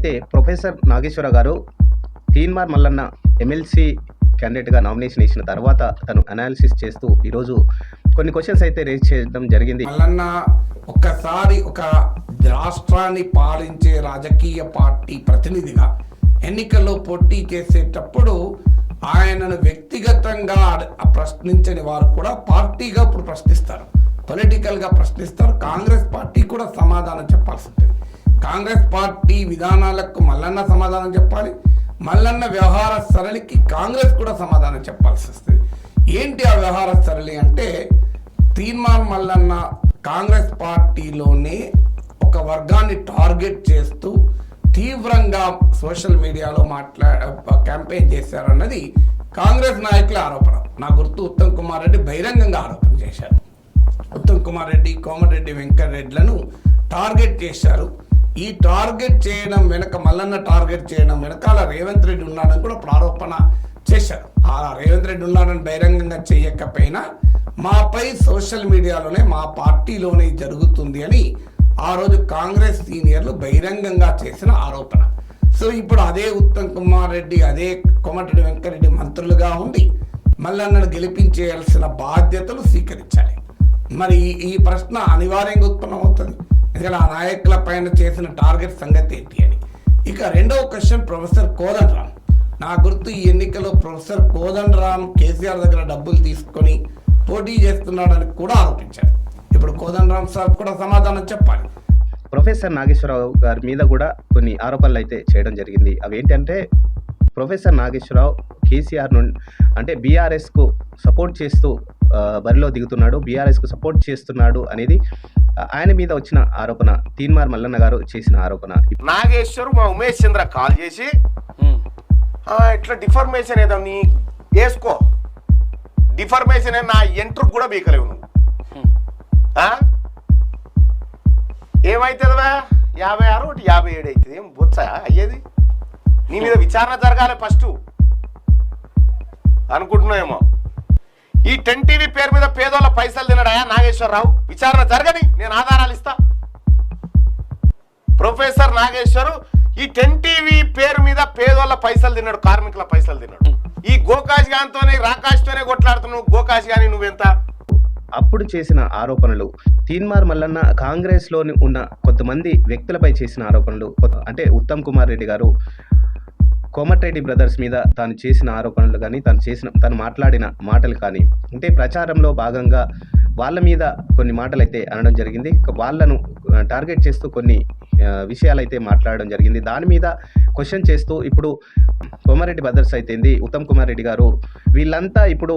అయితే ప్రొఫెసర్ నాగేశ్వర గారు తీన్మార్ మల్లన్న ఎమ్మెల్సీ క్యాండిడేట్గా నామినేషన్ ఇచ్చిన తర్వాత తను అనాలిసిస్ చేస్తూ ఈరోజు కొన్ని క్వశ్చన్స్ అయితే రేజ్ చేయడం జరిగింది. మల్లన్న ఒక్కసారి ఒక రాష్ట్రాన్ని పాలించే రాజకీయ పార్టీ ప్రతినిధిగా ఎన్నికల్లో పోటీ చేసేటప్పుడు ఆయనను వ్యక్తిగతంగా ప్రశ్నించని వారు కూడా పార్టీగా ఇప్పుడు ప్రశ్నిస్తారు. పొలిటికల్గా ప్రశ్నిస్తారు. కాంగ్రెస్ పార్టీ కూడా సమాధానం చెప్పాల్సి ఉంటుంది. కాంగ్రెస్ పార్టీ విధానాలకు మల్లన్న సమాధానం చెప్పాలి. మల్లన్న వ్యవహార సరళికి కాంగ్రెస్ కూడా సమాధానం చెప్పాల్సి వస్తుంది. ఏంటి ఆ వ్యవహార సరళి అంటే తీర్మాన్ మల్లన్న కాంగ్రెస్ పార్టీలోనే ఒక వర్గాన్ని టార్గెట్ చేస్తూ తీవ్రంగా సోషల్ మీడియాలో మాట్లా క్యాంపెయిన్ చేశారన్నది కాంగ్రెస్ నాయకుల ఆరోపణ. నా గుర్తు ఉత్తమ్ కుమార్ రెడ్డి బహిరంగంగా ఆరోపణ చేశారు. ఉత్తమ్ కుమార్ రెడ్డి కోమటిరెడ్డి వెంకటరెడ్డిలను టార్గెట్ చేశారు. ఈ టార్గెట్ చేయడం వెనక మల్లన్న టార్గెట్ చేయడం వెనకాల రేవంత్ రెడ్డి ఉన్నాడని కూడా ప్రారోపణ చేశారు. ఆ రేవంత్ రెడ్డి ఉన్నాడని బహిరంగంగా చేయకపోయినా మాపై సోషల్ మీడియాలోనే మా పార్టీలోనే జరుగుతుంది అని ఆ రోజు కాంగ్రెస్ సీనియర్లు బహిరంగంగా చేసిన ఆరోపణ. సో ఇప్పుడు అదే ఉత్తమ్ కుమార్ రెడ్డి అదే కోమటిరెడ్డి వెంకటరెడ్డి మంత్రులుగా ఉండి మల్లన్నను గెలిపించేయాల్సిన బాధ్యతలు స్వీకరించాలి. మరి ఈ- ఈ ప్రశ్న అనివార్యంగా ఉత్పన్నమవుతుంది. ఎందుకంటే ఆ నాయకుల పైన చేసిన టార్గెట్ సంగతి ఏంటి అని. ఇక రెండవ క్వశ్చన్ ప్రొఫెసర్ కోదండరామ్. నా గుర్తు ఈ ఎన్నికలో ప్రొఫెసర్ కోదండరామ్ కేసీఆర్ దగ్గర డబ్బులు తీసుకొని పోటీ చేస్తున్నాడని కూడా ఆరోపించారు. ఇప్పుడు కోదండరామ్ సార్ కూడా సమాధానం చెప్పాలి. ప్రొఫెసర్ నాగేశ్వరరావు గారి మీద కూడా కొన్ని ఆరోపణలు అయితే చేయడం జరిగింది. అవి ఏంటంటే ప్రొఫెసర్ నాగేశ్వరరావు కేసీఆర్ నుండి అంటే బీఆర్ఎస్కు సపోర్ట్ చేస్తూ బరిలో దిగుతున్నాడు. బీఆర్ఎస్కు సపోర్ట్ చేస్తున్నాడు అనేది ఆయన మీద వచ్చిన ఆరోపణ తీన్మార్ మల్లన్న గారు చేసిన ఆరోపణ. నాగేశ్వర్ మా ఉమేష్ చంద్ర కాల్ చేసి "ఆ, ఇట్లా డిఫర్మేషన్ ఏదో నీ వేసుకో. డిఫర్మేషన్ నా ఎంట్రు కూడా బీకలేవు నువ్వు. ఆ? ఏమైతుందివా యాభై ఆరు ఒకటి యాభై ఏడు అవుతుంది ఏం బొచ్చా అయ్యేది? నీ మీద విచారణ జరగాలి ఫస్ట్. అనుకుంటున్నావేమో. ఈ టెన్ టీవీ పేరు మీద పేదోళ్ళ పైసలు తినడాయా నాగేశ్వరరావు? విచారణ జరగని నేను ఆధారాలు ఇస్తా. ప్రొఫెసర్ నాగేశ్వరు ఈ టెన్ టీవీ పేరు మీద పేదోళ్ళ పైసలు తిన్నాడు కార్మికుల పైసలు తిన్నాడు ఈ గోకాష్ రాకాష్ రాకాష్తోనే కొట్లాడుతున్నావు గోకాజ్ గాని నువ్వెంత? అప్పుడు చేసిన ఆరోపణలు తీన్మార్ మల్లన్న కాంగ్రెస్లోని ఉన్న కొంతమంది వ్యక్తులపై చేసిన ఆరోపణలు అంటే ఉత్తమ్ కుమార్ రెడ్డి గారు కోమటిరెడ్డి బ్రదర్స్ మీద తాను చేసిన ఆరోపణలు కానీ తను చేసిన తను మాట్లాడిన మాటలు కానీ అంటే ప్రచారంలో భాగంగా వాళ్ళ మీద కొన్ని మాటలు అయితే అనడం జరిగింది. వాళ్ళను టార్గెట్ చేస్తూ కొన్ని విషయాలు అయితే మాట్లాడడం జరిగింది. దాని మీద క్వశ్చన్ చేస్తూ ఇప్పుడు కోమారెడ్డి బ్రదర్స్ అయితేంది ఉత్తమ్ కుమార్ రెడ్డి గారు వీళ్ళంతా ఇప్పుడు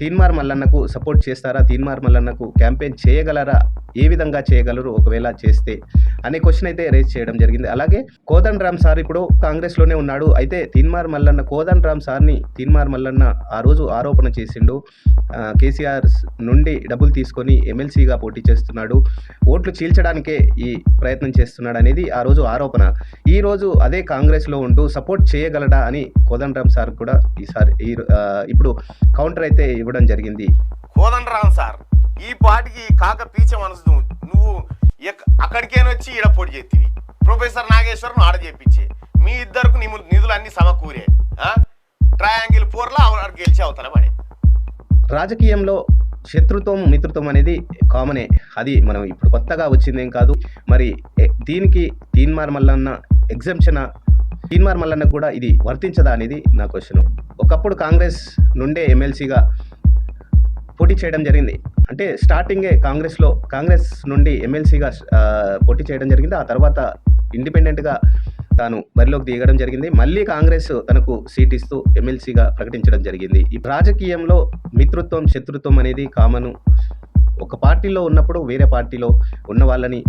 తీన్మార్ మల్లన్నకు సపోర్ట్ చేస్తారా? తీన్మార్ మల్లన్నకు క్యాంపెయిన్ చేయగలరా? ఏ విధంగా చేయగలరు? ఒకవేళ చేస్తే అనే క్వశ్చన్ అయితే రేజ్ చేయడం జరిగింది. అలాగే కోదండ్ రామ్ సార్ ఇప్పుడు కాంగ్రెస్లోనే ఉన్నాడు. అయితే తీన్మార్ మల్లన్న కోదండ్ రామ్ సార్ని తీన్మార్ మల్లన్న ఆ రోజు ఆరోపణ చేసిండు. కేసీఆర్ నుండి డబ్బులు తీసుకొని ఎమ్మెల్సీగా పోటీ చేస్తున్నాడు. ఓట్లు చీల్చడానికే ఈ ప్రయత్నం చేస్తున్నాడు అనేది ఆ రోజు ఆరోపణ. ఈ రోజు అదే కాంగ్రెస్లో ఉంటూ సపోర్ట్ చేయగలడా అని కోదండరామ్ సార్ కూడా ఈసారి ఈ ఇప్పుడు కౌంటర్ అయితే ఇవ్వడం జరిగింది. కోదండరాం సార్ ఈ పాటికి కాక పీచ మనసు నువ్వు అక్కడికేనొచ్చి ఎక్- వచ్చి ఈడ పొడి చేతివి? ప్రొఫెసర్ నాగేశ్వరం ఆడ చేపించే. మీ ఇద్దరుకు నిధులు నిధులు అన్ని సమకూరే. ట్రయాంగిల్ పోర్లా ఆవిడ గెలిచి అవతల పడే. రాజకీయంలో శత్రుత్వం మిత్రుత్వం అనేది కామనే. అది మనం ఇప్పుడు కొత్తగా వచ్చిందేం కాదు. మరి దీనికి తీన్మార్ మల్లన్న ఎగ్జంప్షన్? తీన్మార్ మల్లన్న కూడా ఇది వర్తించదా అనేది నా క్వశ్చన్. ఒకప్పుడు కాంగ్రెస్ నుండే ఎమ్మెల్సీగా పోటీ చేయడం జరిగింది. అంటే స్టార్టింగే కాంగ్రెస్లో కాంగ్రెస్ నుండి ఎమ్మెల్సీగా పోటీ చేయడం జరిగింది. ఆ తర్వాత ఇండిపెండెంట్గా తాను బరిలోకి దిగడం జరిగింది. మళ్ళీ కాంగ్రెస్ తనకు సీట్ ఇస్తూ ఎమ్మెల్సీగా ప్రకటించడం జరిగింది. ఈ రాజకీయంలో మిత్రుత్వం శత్రుత్వం అనేది కామను ఒక పార్టీలో ఉన్నప్పుడు వేరే పార్టీలో ఉన్న వాళ్ళని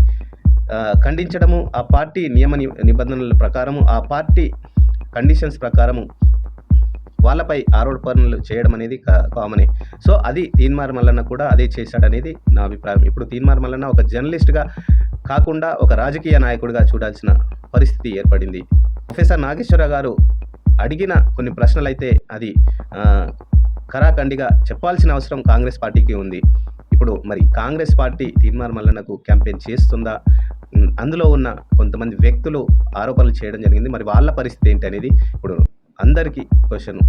ఖండించడము ఆ పార్టీ నియమ ని- నిబంధనల ప్రకారము ఆ పార్టీ కండిషన్స్ ప్రకారము వాళ్ళపై ఆరోపణలు చేయడం అనేది కా- కామనే సో అది తీన్మార్ మల్లన్న కూడా అదే చేశాడనేది నా అభిప్రాయం. ఇప్పుడు తీన్మార్ మల్లన్న ఒక జర్నలిస్ట్గా కాకుండా ఒక రాజకీయ నాయకుడిగా చూడాల్సిన పరిస్థితి ఏర్పడింది. ప్రొఫెసర్ నాగేశ్వర గారు అడిగిన కొన్ని ప్రశ్నలు అయితే అది కరాఖండిగా చెప్పాల్సిన అవసరం కాంగ్రెస్ పార్టీకి ఉంది. ఇప్పుడు మరి కాంగ్రెస్ పార్టీ తీన్మార్ మల్లన్నకు క్యాంపెయిన్ చేస్తుందా? అందులో ఉన్న కొంతమంది వ్యక్తులు ఆరోపణలు చేయడం జరిగింది. మరి వాళ్ళ పరిస్థితి ఏంటి అనేది ఇప్పుడు అందరికీ క్వశ్చన్.